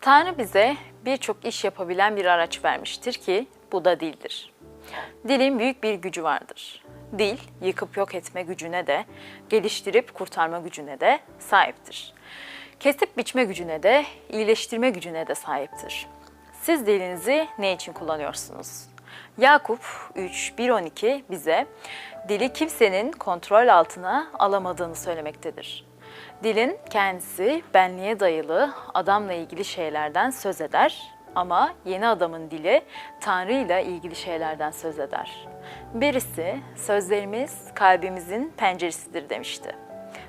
Tanrı bize birçok iş yapabilen bir araç vermiştir ki bu da dildir. Dilin büyük bir gücü vardır. Dil, yıkıp yok etme gücüne de, geliştirip kurtarma gücüne de sahiptir. Kesip biçme gücüne de, iyileştirme gücüne de sahiptir. Siz dilinizi ne için kullanıyorsunuz? Yakup 3, 1-12 bize dili kimsenin kontrol altına alamadığını söylemektedir. Dilin kendisi benliğe dayalı adamla ilgili şeylerden söz eder ama yeni adamın dili Tanrı ile ilgili şeylerden söz eder. Birisi sözlerimiz kalbimizin penceresidir demişti.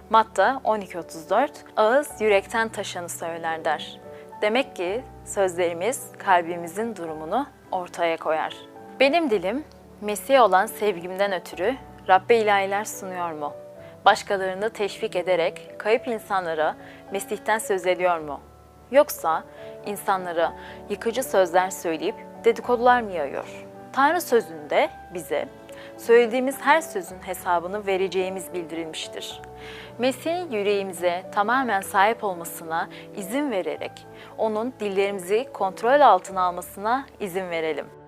Matta 12.34 ağız yürekten taşanı söyler der. Demek ki sözlerimiz kalbimizin durumunu ortaya koyar. Benim dilim Mesih'e olan sevgimden ötürü Rabbe ilahiler sunuyor mu? Başkalarını teşvik ederek kayıp insanlara Mesih'ten söz ediyor mu? Yoksa insanlara yıkıcı sözler söyleyip dedikodular mı yayıyor? Tanrı sözünde bize söylediğimiz her sözün hesabını vereceğimiz bildirilmiştir. Mesih'in yüreğimize tamamen sahip olmasına izin vererek onun dillerimizi kontrol altına almasına izin verelim.